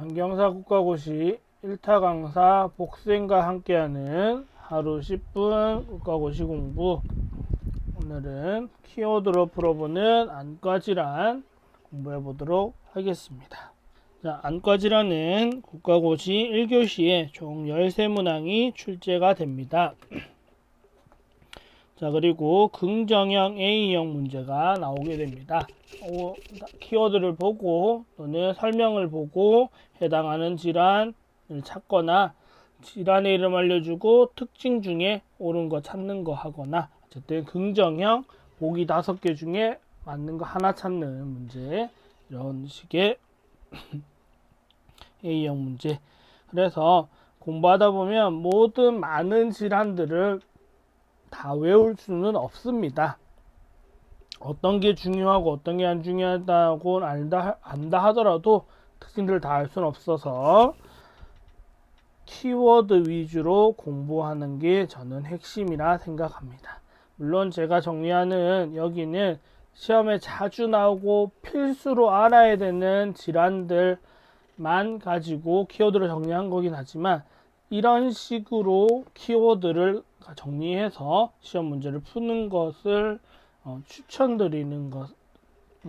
안경사 국가고시 1타 강사 복생과 함께하는 하루 10분 국가고시 공부 오늘은 키워드로 풀어보는 안과질환 공부해 보도록 하겠습니다. 자, 안과질환은 국가고시 1교시에 총 13문항이 출제가 됩니다. 자, 그리고 긍정형 A형 문제가 나오게 됩니다. 어, 키워드를 보고 또는 설명을 보고 해당하는 질환을 찾거나 질환의 이름 알려주고 특징 중에 옳은 거 찾는 거 하거나 어쨌든 긍정형 보기 다섯 개 중에 맞는 거 하나 찾는 문제 이런 식의 A형 문제 그래서 공부하다 보면 모든 많은 질환들을 다 외울 수는 없습니다. 어떤 게 중요하고 어떤 게 안 중요하다고 안다, 안다 하더라도 특징들을 다 알 수는 없어서 키워드 위주로 공부하는 게 저는 핵심이라 생각합니다. 물론 제가 정리하는 여기는 시험에 자주 나오고 필수로 알아야 되는 질환들만 가지고 키워드를 정리한 거긴 하지만 이런 식으로 키워드를 정리해서 시험 문제를 푸는 것을 어, 추천드리는 것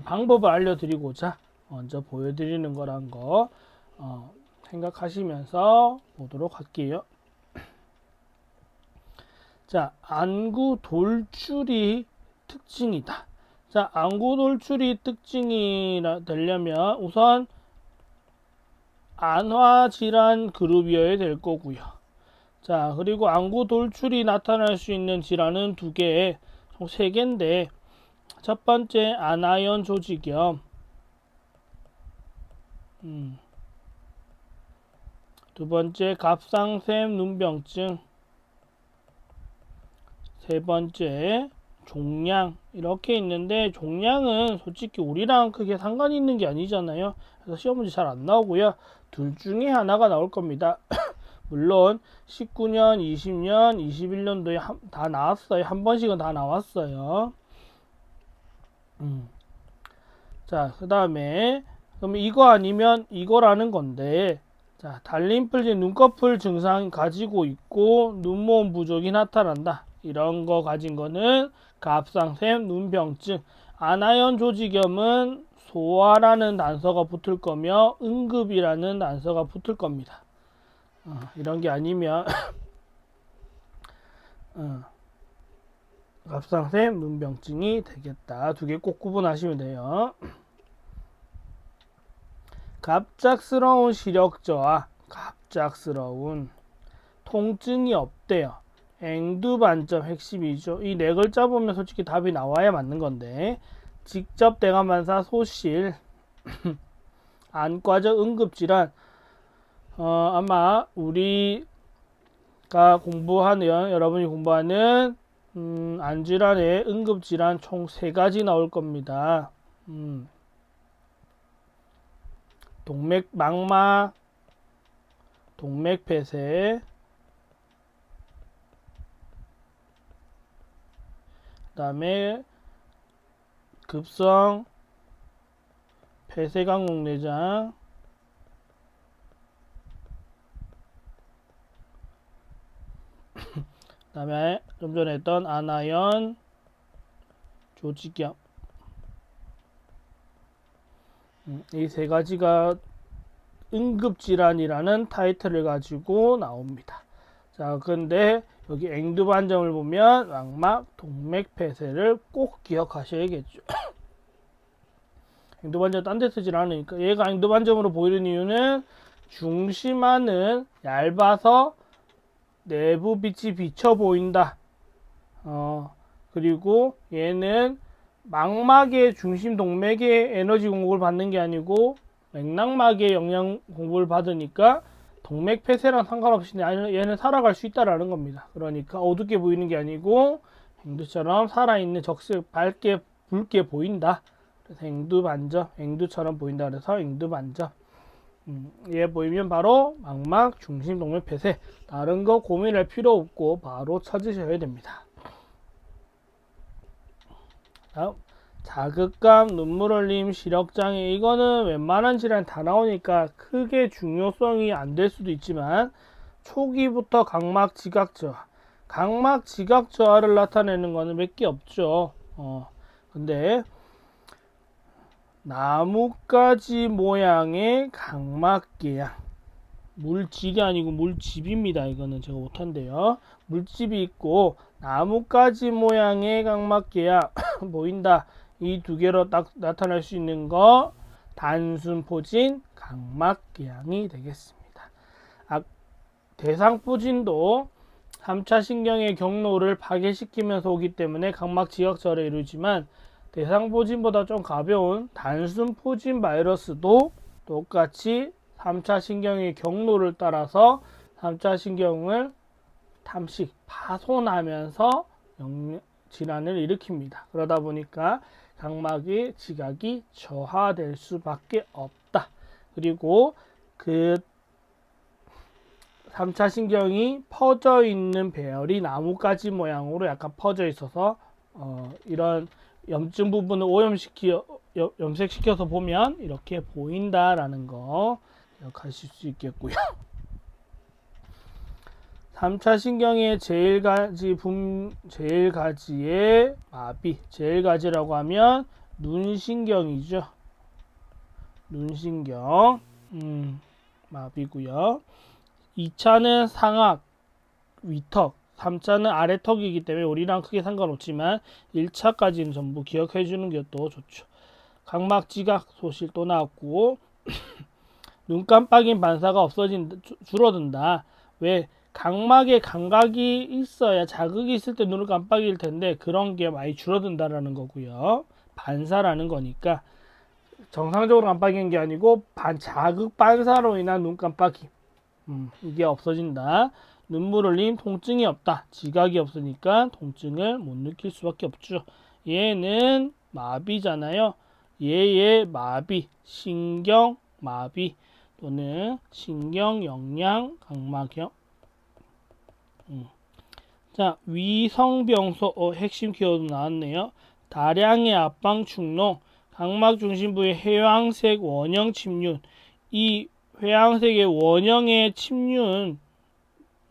방법을 알려드리고자 먼저 보여드리는 거란 거 어, 생각하시면서 보도록 할게요. 자, 안구 돌출이 특징이다. 자, 안구 돌출이 특징이 되려면 우선 안화 질환 그룹이어야 될 거고요. 자, 그리고 안구 돌출이 나타날 수 있는 질환은 두 개, 총 세 개인데 첫 번째 아나연 조직염, 음. 두 번째 갑상샘 눈병증, 세 번째 종양 이렇게 있는데 종양은 솔직히 우리랑 크게 상관이 있는 게 아니잖아요. 그래서 시험 문제 잘 안 나오고요. 둘 중에 하나가 나올 겁니다. 물론 19년, 20년, 21년도에 다 나왔어요. 한 번씩은 다 나왔어요. 음. 자, 그 다음에 그럼 이거 아니면 이거라는 건데 자, 달림플지 눈꺼풀 증상 가지고 있고 눈모음 부족이 나타난다. 이런 거 가진 거는 갑상샘 눈병증. 아나연 조직염은 소아라는 단서가 붙을 거며 응급이라는 단서가 붙을 겁니다. 어, 이런 게 아니면 어, 갑상샘 눈병증이 되겠다. 두 개 꼭 구분하시면 돼요. 갑작스러운 시력 저하, 갑작스러운 통증이 없대요. 앵두 반점 핵심이죠. 이 네 글자 보면 솔직히 답이 나와야 맞는 건데 직접 대감 반사 소실 안과적 응급질환 어, 아마 우리가 공부하는 여러분이 공부하는 음, 안질환의 응급질환 총 세 가지 나올 겁니다. 음. 동맥 망마, 동맥 폐쇄, 다음에 급성 폐쇄강목 내장 그다음에 좀 전에 했던 아나연 조직염 음, 이세 가지가 응급질환이라는 타이틀을 가지고 나옵니다. 자, 근데 여기 앵두반점을 보면 왕막 동맥 폐쇄를 꼭 기억하셔야겠죠. 앵두반점 딴 데 쓰질 않으니까 얘가 앵두반점으로 보이는 이유는 중심안은 얇아서 내부 빛이 비쳐 보인다. 어, 그리고 얘는 망막의 중심 동맥의 에너지 공급을 받는 게 아니고 맥락막의 영양 공급을 받으니까 동맥 폐쇄랑 상관없이 얘는 살아갈 수 있다라는 겁니다. 그러니까 어둡게 보이는 게 아니고 앵두처럼 살아있는 적색 밝게 붉게 보인다. 그래서 앵두 반점, 앵두처럼 보인다. 그래서 앵두 반점. 음, 얘 보이면 바로 망막 중심 동맥 폐쇄. 다른 거 고민할 필요 없고 바로 찾으셔야 됩니다. 다음 자극감, 눈물 흘림, 시력장애 이거는 웬만한 질환 다 나오니까 크게 중요성이 안 될 수도 있지만 초기부터 각막 지각 저하, 각막 지각 저하를 나타내는 거는 몇 개 없죠. 어, 근데 나뭇가지 모양의 각막계양 물질이 아니고 물집입니다. 이거는 제가 못한데요. 물집이 있고 나뭇가지 모양의 각막계양 보인다. 이 두 개로 딱 나타날 수 있는 거 단순 포진 각막계양이 되겠습니다. 아, 대상 포진도 3차 신경의 경로를 파괴시키면서 오기 때문에 각막 지각절에 이루지만 대상 포진보다 좀 가벼운 단순 포진 바이러스도 똑같이 3차 신경의 경로를 따라서 3차 신경을 탐식, 파손하면서 영- 질환을 일으킵니다. 그러다 보니까 각막의 지각이 저하될 수밖에 없다. 그리고 그 3차 신경이 퍼져 있는 배열이 나뭇가지 모양으로 약간 퍼져 있어서 어, 이런 염증 부분을 오염시켜 염- 염색시켜서 보면 이렇게 보인다라는 거 기억하실 수 있겠고요. 3차 신경의 제일 가지 분 제일 가지의 마비 제일 가지라고 하면 눈신경이죠. 눈신경 음, 마비고요. 2차는 상악 위턱 3차는 아래턱이기 때문에 우리랑 크게 상관없지만 1차까지는 전부 기억해 주는 게 또 좋죠. 각막 지각 소실 또 나왔고 눈 깜빡임 반사가 없어진다 주- 줄어든다. 왜 각막에 감각이 있어야 자극이 있을 때 눈을 깜빡일 텐데 그런 게 많이 줄어든다라는 거고요. 반사라는 거니까 정상적으로 깜빡이는 게 아니고 반 자극 반사로 인한 눈 깜빡임. 음, 이게 없어진다. 눈물 흘림, 통증이 없다. 지각이 없으니까 통증을 못 느낄 수밖에 없죠. 얘는 마비잖아요. 얘의 마비, 신경 마비 또는 신경 영양 각막염. 음. 자, 위성병소 어, 핵심 키워드 나왔네요. 다량의 압방 축농, 각막 중심부의 해왕색 원형 침륜. 이 회양색의 원형의 침륜,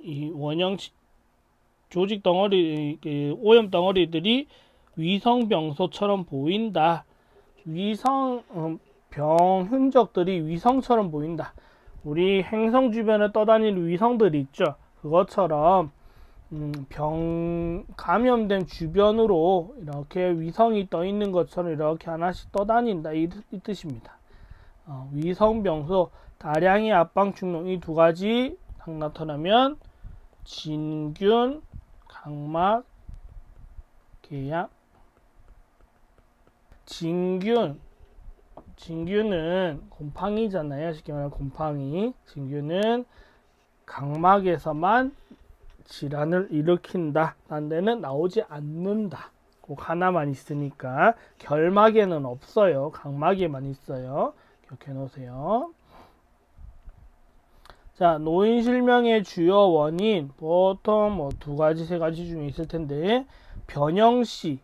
이 원형 치- 조직 덩어리, 그 오염 덩어리들이 위성병소처럼 보인다. 위성 음, 병 흔적들이 위성처럼 보인다. 우리 행성 주변에 떠다니는 위성들이 있죠. 그것처럼 음, 병 감염된 주변으로 이렇게 위성이 떠 있는 것처럼 이렇게 하나씩 떠다닌다 이, 뜻- 이 뜻입니다. 어, 위성 병소, 다량의 압방 축농 이 두 가지 딱 나타나면 진균, 각막, 계약, 진균, 진균은 곰팡이잖아요. 쉽게 말하면 곰팡이. 진균은 각막에서만 질환을 일으킨다. 딴 데는 나오지 않는다. 꼭 하나만 있으니까 결막에는 없어요. 각막에만 있어요. 기억해 놓으세요. 자, 노인 실명의 주요 원인 보통 뭐 두 가지 세 가지 중에 있을 텐데 변형시,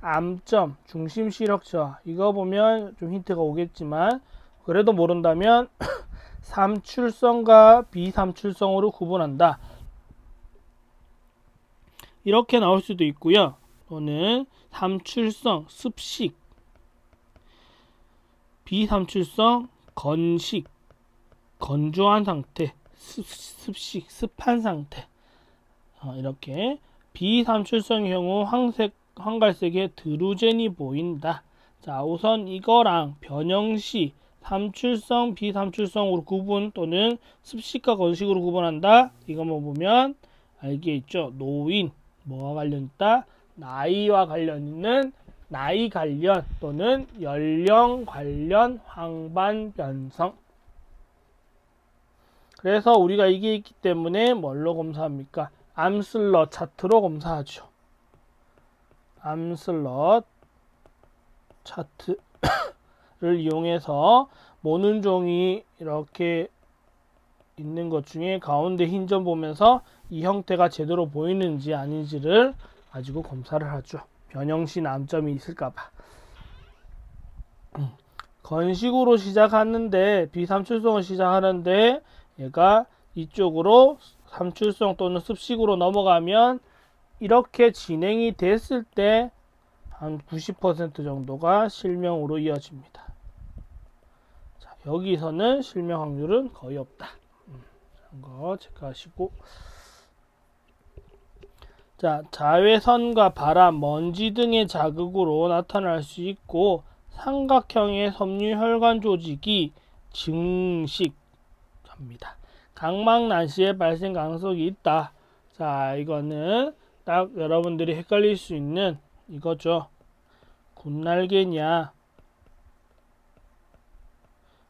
암점, 중심 시력 저하 이거 보면 좀 힌트가 오겠지만 그래도 모른다면 삼출성과 비삼출성으로 구분한다. 이렇게 나올 수도 있고요. 또는 삼출성, 습식, 비삼출성, 건식, 건조한 상태, 습, 습식, 습한 상태. 어, 이렇게 비삼출성의 경우 황색, 황갈색의 드루젠이 보인다. 자, 우선 이거랑 변형시, 삼출성, 비삼출성으로 구분 또는 습식과 건식으로 구분한다. 이것만 보면 알겠죠? 노인, 뭐와 관련 있다? 나이와 관련 있는 나이 관련 또는 연령 관련 황반 변성. 그래서 우리가 이게 있기 때문에 뭘로 검사합니까? 암슬럿 차트로 검사하죠. 암슬럿 차트 를 이용해서 모는 종이 이렇게 있는 것 중에 가운데 흰 점 보면서 이 형태가 제대로 보이는지 아닌지를 가지고 검사를 하죠. 변형시 남점이 있을까봐. 건식으로 시작하는데 비삼출성을 시작하는데 얘가 이쪽으로 삼출성 또는 습식으로 넘어가면 이렇게 진행이 됐을 때 한 90% 정도가 실명으로 이어집니다. 자, 여기서는 실명 확률은 거의 없다. 음, 거 체크하시고 자, 자외선과 바람, 먼지 등의 자극으로 나타날 수 있고 삼각형의 섬유혈관 조직이 증식합니다. 각막 난시의 발생 가능성이 있다. 자, 이거는 딱 여러분들이 헷갈릴 수 있는 이거죠. 군날개냐,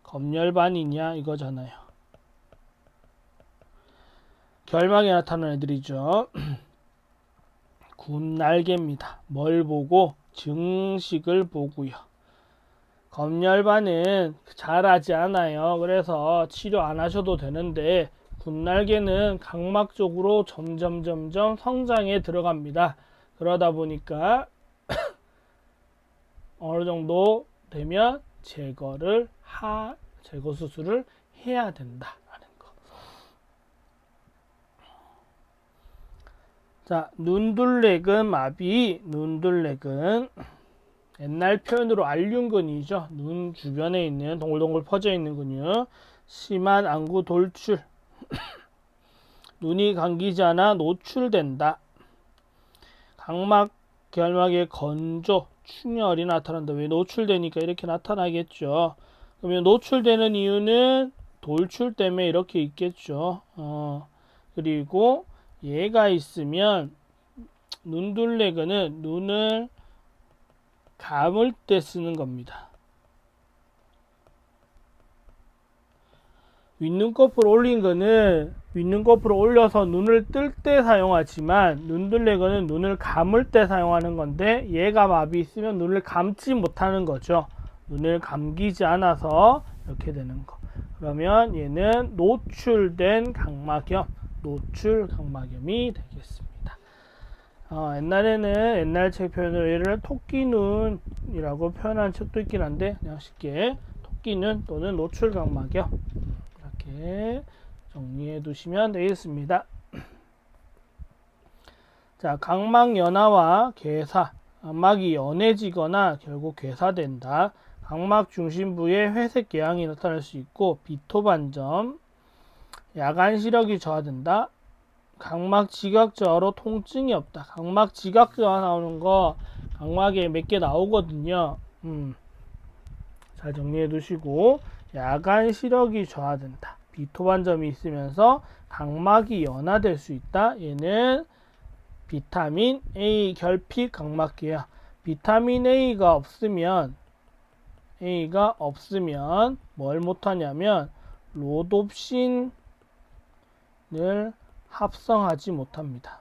검열반이냐 이거잖아요. 결막에 나타나는 애들이죠. 군날개입니다. 뭘 보고 증식을 보고요. 검열반은 잘하지 않아요. 그래서 치료 안 하셔도 되는데 군날개는 각막 쪽으로 점점 점점 성장에 들어갑니다. 그러다 보니까 어느 정도 되면 제거를 하 제거 수술을 해야 된다라는 거. 자, 눈둘레근 마비, 눈둘레근 옛날 표현으로 알륜근이죠. 눈 주변에 있는 동글동글 퍼져 있는 근육. 심한 안구 돌출. 눈이 감기지 않아 노출된다. 각막 결막의 건조, 충혈이 나타난다. 왜 노출되니까 이렇게 나타나겠죠. 그러면 노출되는 이유는 돌출 때문에 이렇게 있겠죠. 어, 그리고 얘가 있으면 눈둘레근은 눈을 감을 때 쓰는 겁니다. 윗눈꺼풀 올린 거는 윗눈꺼풀을 올려서 눈을 뜰 때 사용하지만 눈둘레근은 눈을 감을 때 사용하는 건데 얘가 마비 있으면 눈을 감지 못하는 거죠. 눈을 감기지 않아서 이렇게 되는 거. 그러면 얘는 노출된 각막염, 노출 각막염이 되겠습니다. 어, 옛날에는 옛날 책 표현으로 얘를 토끼눈이라고 표현한 책도 있긴 한데 그냥 쉽게 토끼눈 또는 노출 각막염 이렇게 정리해 두시면 되겠습니다. 자, 각막 연화와 괴사, 각막이 연해지거나 결국 괴사된다. 각막 중심부에 회색 개양이 나타날 수 있고 비토반점, 야간 시력이 저하된다. 각막 지각 저하로 통증이 없다. 각막 지각 저하 나오는 거 각막에 몇 개 나오거든요. 음. 잘 정리해 두시고 야간 시력이 저하된다. 비토반점이 있으면서 각막이 연화될 수 있다. 얘는 비타민 A 결핍 각막계야. 비타민 A가 없으면 A가 없으면 뭘 못하냐면 로놉신을 합성하지 못합니다.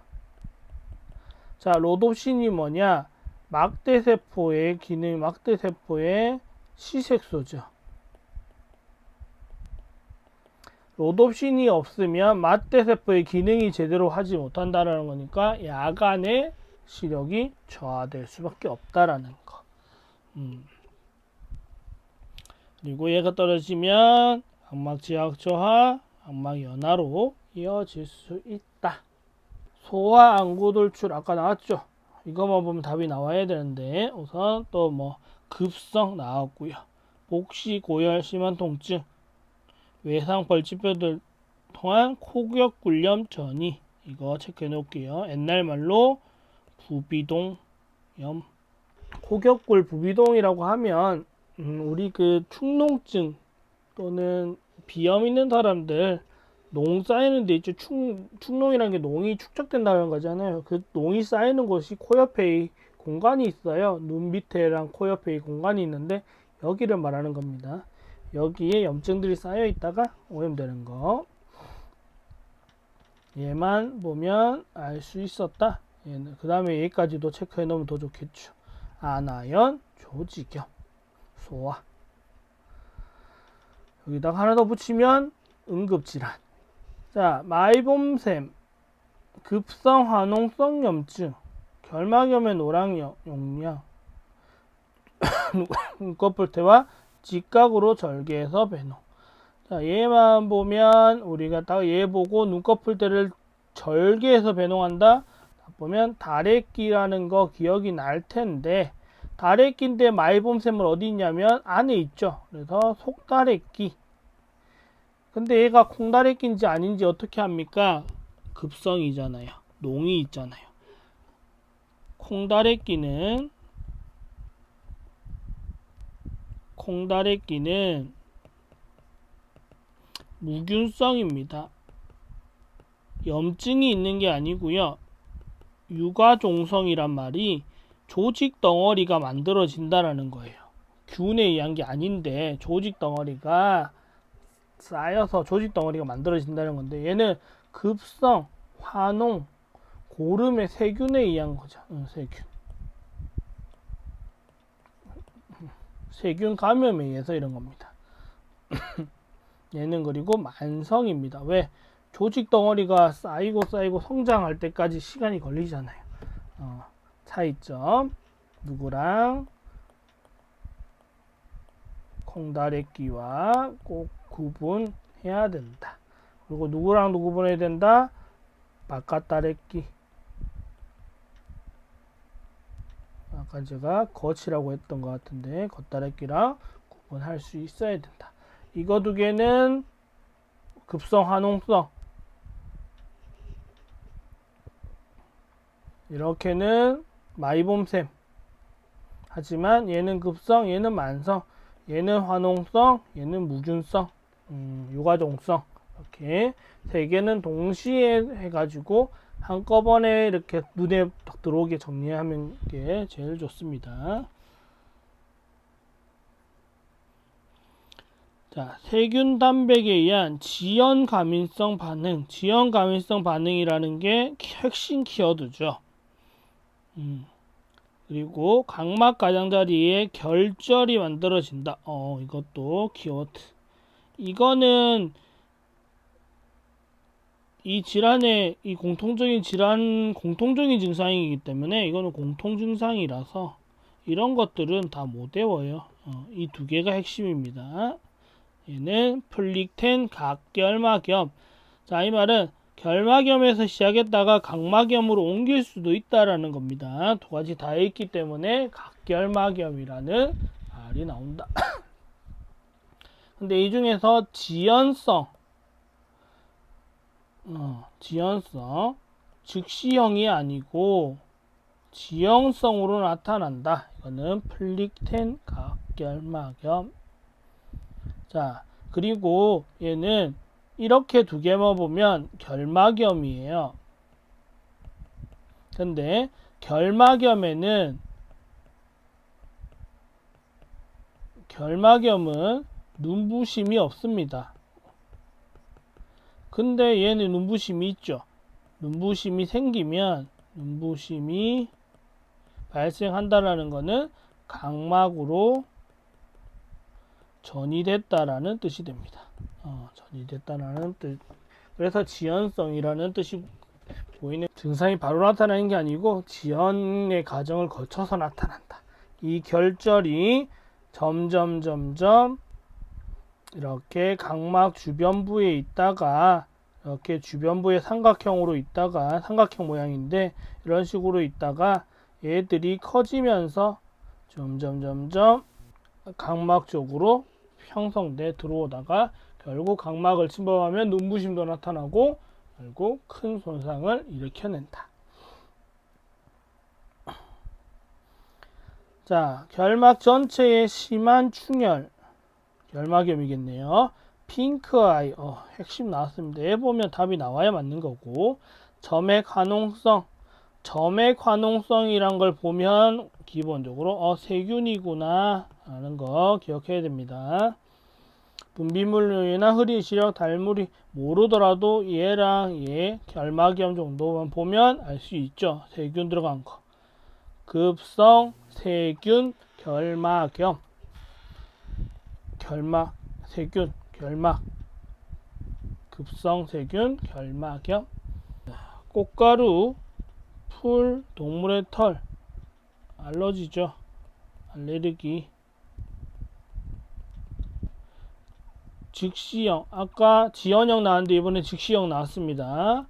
자, 로놉신이 뭐냐? 막대세포의 기능, 막대세포의 시색소죠. 로놉신이 없으면 막대세포의 기능이 제대로 하지 못한다는 거니까 야간에 시력이 저하될 수밖에 없다라는 거. 음. 그리고 얘가 떨어지면 각막지각 저하, 각막 연화로 이어질 수 있다. 소화 안구 돌출 아까 나왔죠? 이것만 보면 답이 나와야 되는데 우선 또 뭐 급성 나왔고요. 복시 고열 심한 통증 외상 벌집뼈들 통한 코격굴염 전이 이거 체크해 놓을게요. 옛날 말로 부비동염 코격굴 부비동이라고 하면 음, 우리 그 축농증 또는 비염 있는 사람들 농 쌓이는 데 있죠. 축, 축농이라는 게 농이 축적된다는 거잖아요. 그 농이 쌓이는 곳이 코 옆에 공간이 있어요. 눈 밑에랑 코 옆에 공간이 있는데 여기를 말하는 겁니다. 여기에 염증들이 쌓여 있다가 오염되는 거. 얘만 보면 알 수 있었다. 그 다음에 얘까지도 체크해 놓으면 더 좋겠죠. 아나연, 조직염, 소화. 여기다가 하나 더 붙이면 응급질환. 자, 마이봄샘, 급성 화농성 염증, 결막염의 노랑 용량, 눈꺼풀대와 직각으로 절개해서 배농. 자, 얘만 보면 우리가 딱 얘 보고 눈꺼풀대를 절개해서 배농한다. 보면 다래끼라는 거 기억이 날 텐데 다래끼인데 마이봄샘은 어디 있냐면 안에 있죠. 그래서 속다래끼. 근데 얘가 콩다래끼인지 아닌지 어떻게 합니까? 급성이잖아요. 농이 있잖아요. 콩다래끼는 콩다래끼는 무균성입니다. 염증이 있는 게 아니고요. 육아종성이란 말이 조직 덩어리가 만들어진다라는 거예요. 균에 의한 게 아닌데 조직 덩어리가 쌓여서 조직 덩어리가 만들어진다는 건데 얘는 급성, 화농, 고름의 세균에 의한 거죠. 응, 세균. 세균 감염에 의해서 이런 겁니다. 얘는 그리고 만성입니다. 왜? 조직 덩어리가 쌓이고 쌓이고 성장할 때까지 시간이 걸리잖아요. 어, 차이점 누구랑 콩다래끼와 꼭 구분해야 된다. 그리고 누구랑 누구 구분해야 된다? 바깥다래끼. 아까 제가 거치라고 했던 것 같은데 겉다래끼랑 구분할 수 있어야 된다. 이거 두 개는 급성 화농성 이렇게는 마이봄샘 하지만 얘는 급성 얘는 만성 얘는 화농성 얘는 무균성 음, 유가종성 이렇게 세 개는 동시에 해가지고 한꺼번에 이렇게 눈에 딱 들어오게 정리하는 게 제일 좋습니다. 자, 세균 단백에 의한 지연 가민성 반응, 지연 가민성 반응이라는 게 핵심 키워드죠. 음. 그리고 각막 가장자리에 결절이 만들어진다. 어, 이것도 키워드. 이거는 이 질환의 이 공통적인 질환 공통적인 증상이기 때문에 이거는 공통 증상이라서 이런 것들은 다 못 외워요. 어, 이 두 개가 핵심입니다. 얘는 플릭텐 각결막염. 자, 이 말은 결막염에서 시작했다가 각막염으로 옮길 수도 있다라는 겁니다. 두 가지 다 있기 때문에 각결막염이라는 말이 나온다. 근데 이 중에서 지연성, 어, 지연성, 즉시형이 아니고 지형성으로 나타난다. 이거는 플릭텐 각결막염. 자, 그리고 얘는 이렇게 두 개만 보면 결막염이에요. 근데 결막염에는 결막염은 눈부심이 없습니다. 근데 얘는 눈부심이 있죠. 눈부심이 생기면 눈부심이 발생한다라는 것은 각막으로 전이 됐다라는 뜻이 됩니다. 어, 전이 됐다라는 뜻. 그래서 지연성이라는 뜻이 보이는 증상이 바로 나타나는 게 아니고 지연의 과정을 거쳐서 나타난다. 이 결절이 점점 점점 이렇게 각막 주변부에 있다가 이렇게 주변부에 삼각형으로 있다가 삼각형 모양인데 이런 식으로 있다가 얘들이 커지면서 점점 점점 각막 쪽으로 형성돼 들어오다가 결국 각막을 침범하면 눈부심도 나타나고 결국 큰 손상을 일으켜낸다. 자, 결막 전체에 심한 충혈, 결막염이겠네요. 핑크아이, 어, 핵심 나왔습니다. 얘 보면 답이 나와야 맞는 거고, 점액 화농성, 점액 화농성이란 걸 보면 기본적으로 어, 세균이구나 하는 거 기억해야 됩니다. 분비물류나 흐린 시력, 달무리 모르더라도 얘랑 얘 결막염 정도만 보면 알 수 있죠. 세균 들어간 거. 급성 세균 결막염. 결막 세균 결막 급성 세균 결막염. 꽃가루 풀 동물의 털 알러지죠. 알레르기 즉시형 아까 지연형 나왔는데 이번에 즉시형 나왔습니다.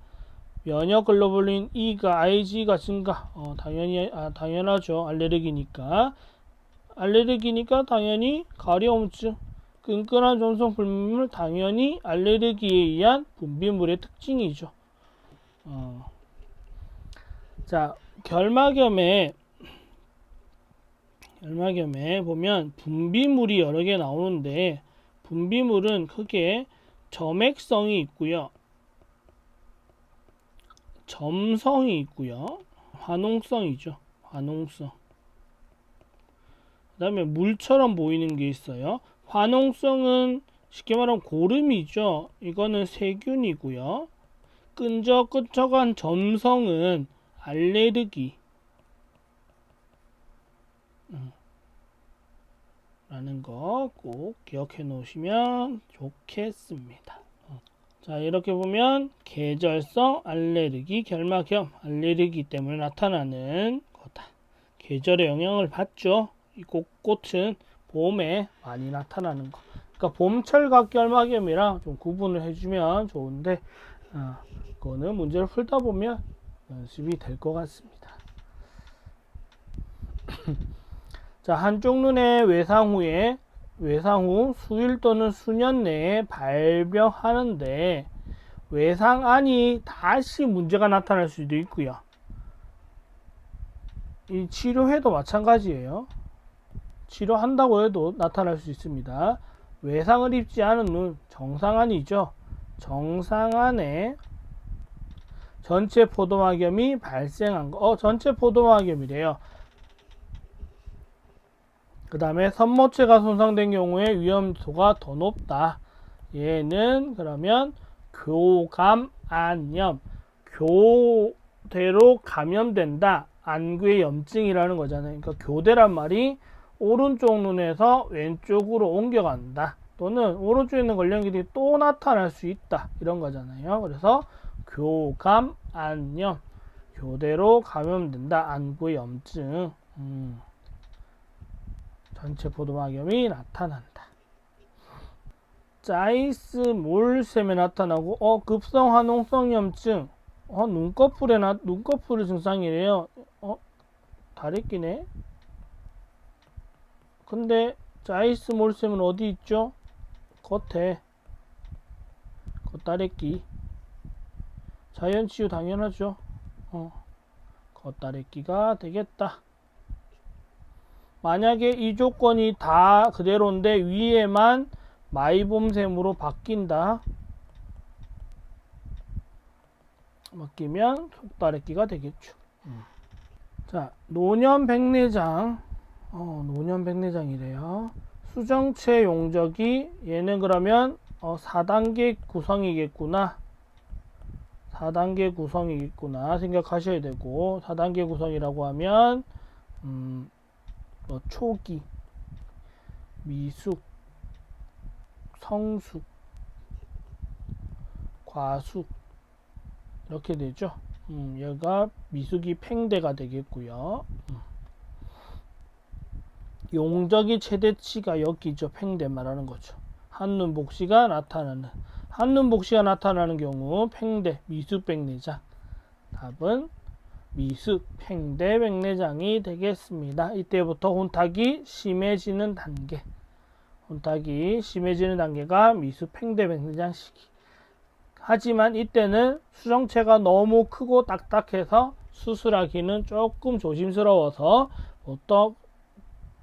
면역 글로불린 E가 Ig가 증가. 어, 당연히 아, 당연하죠. 알레르기니까. 알레르기니까 당연히 가려움증. 끈끈한 전송 분비물 당연히 알레르기에 의한 분비물의 특징이죠. 어. 자, 결막염에 결막염에 보면 분비물이 여러 개 나오는데 분비물은 크게 점액성이 있고요. 점성이 있고요. 화농성이죠. 화농성. 그 다음에 물처럼 보이는 게 있어요. 화농성은 쉽게 말하면 고름이죠. 이거는 세균이고요. 끈적끈적한 점성은 알레르기. 라는 거 꼭 기억해 놓으시면 좋겠습니다. 어. 자, 이렇게 보면 계절성 알레르기, 결막염, 알레르기 때문에 나타나는 거다. 계절의 영향을 받죠. 이 꽃꽃은 봄에 많이 나타나는 거. 그러니까 봄철 각 결막염이랑 좀 구분을 해주면 좋은데, 어, 그거는 문제를 풀다 보면 연습이 될 것 같습니다. 자, 한쪽 눈의 외상 후에 외상 후 수일 또는 수년 내에 발병하는데 외상 안이 다시 문제가 나타날 수도 있고요. 이 치료해도 마찬가지예요. 치료한다고 해도 나타날 수 있습니다. 외상을 입지 않은 눈, 정상안이죠. 정상안에 전체 포도막염이 발생한 거. 어, 전체 포도막염이래요. 그 다음에 선모체가 손상된 경우에 위험도가 더 높다. 얘는 그러면 교감 안염, 교대로 감염된다. 안구의 염증이라는 거잖아요. 그러니까 교대란 말이 오른쪽 눈에서 왼쪽으로 옮겨간다. 또는 오른쪽에 있는 걸령기들이 또 나타날 수 있다. 이런 거잖아요. 그래서 교감 안염, 교대로 감염된다. 안구의 염증. 음. 전체 포도막염이 나타난다. 자이스 몰샘에 나타나고 어 급성 화농성 염증 어 눈꺼풀에 나 눈꺼풀의 증상이래요. 어 다래끼네. 근데 자이스 몰샘은 어디 있죠? 겉에 겉다래끼 자연치유 당연하죠. 어 겉다래끼가 되겠다. 만약에 이 조건이 다 그대로인데 위에만 마이봄샘으로 바뀐다. 바뀌면 속다래끼가 되겠죠. 음. 자, 노년 백내장. 어, 노년 백내장이래요. 수정체 용적이 얘는 그러면 어, 4단계 구성이겠구나. 4단계 구성이겠구나 생각하셔야 되고 4단계 구성이라고 하면 음, 뭐 초기, 미숙, 성숙, 과숙 이렇게 되죠. 음, 얘가 미숙이 팽대가 되겠고요. 음. 용적이 최대치가 여기죠. 팽대 말하는 거죠. 한눈 복시가 나타나는 한눈 복시가 나타나는 경우 팽대 미숙 백내장 답은 미숙 팽대백내장이 되겠습니다. 이때부터 혼탁이 심해지는 단계 혼탁이 심해지는 단계가 미숙 팽대백내장 시기 하지만 이때는 수정체가 너무 크고 딱딱해서 수술하기는 조금 조심스러워서 보통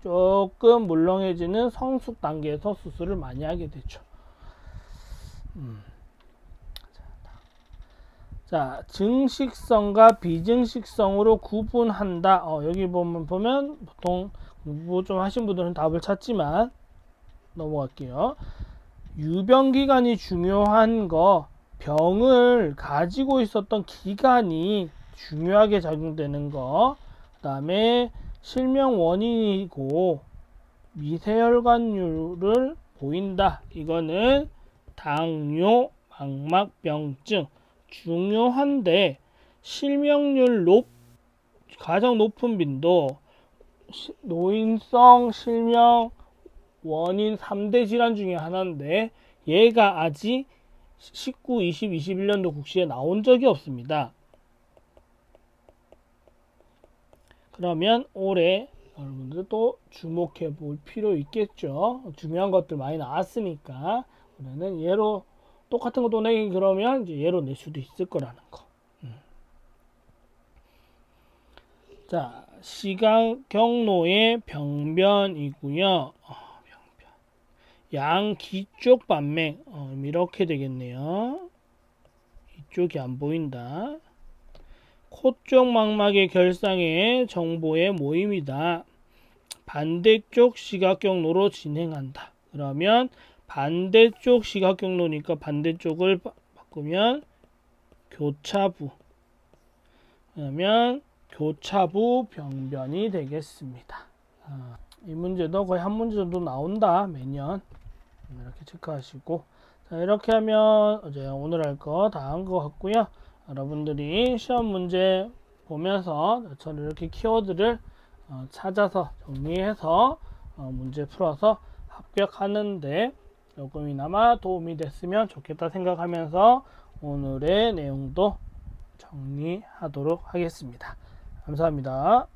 조금 물렁해지는 성숙 단계에서 수술을 많이 하게 되죠. 음. 자, 증식성과 비증식성으로 구분한다. 어, 여기 보면, 보면 보통 공부 좀 하신 분들은 답을 찾지만 넘어갈게요. 유병 기간이 중요한 거, 병을 가지고 있었던 기간이 중요하게 작용되는 거, 그 다음에 실명 원인이고 미세혈관율을 보인다. 이거는 당뇨, 망막병증, 중요한데 실명률 높 가장 높은 빈도 노인성 실명 원인 3대 질환 중에 하나인데 얘가 아직 19, 20, 21년도 국시에 나온 적이 없습니다. 그러면 올해 여러분들 또 주목해 볼 필요 있겠죠. 중요한 것들 많이 나왔으니까 올해는 얘로 똑같은 것도 내기 그러면 이제 얘로 낼 수도 있을 거라는 거. 음. 자, 시간 경로의 병변이고요. 어, 병변. 양 기 쪽 반맥 어, 이렇게 되겠네요. 이쪽이 안 보인다. 코 쪽 망막의 결상의 정보의 모임이다. 반대쪽 시각 경로로 진행한다. 그러면 반대쪽 시각 경로니까 반대쪽을 바- 바꾸면 교차부. 그러면 교차부 병변이 되겠습니다. 아, 이 문제도 거의 한 문제 정도 나온다 매년 이렇게 체크하시고 자 이렇게 하면 어제 오늘 할 거 다 한 것 같고요. 여러분들이 시험 문제 보면서 저는 이렇게 키워드를 어, 찾아서 정리해서 어, 문제 풀어서 합격하는데 조금이나마 도움이 됐으면 좋겠다 생각하면서 오늘의 내용도 정리하도록 하겠습니다. 감사합니다.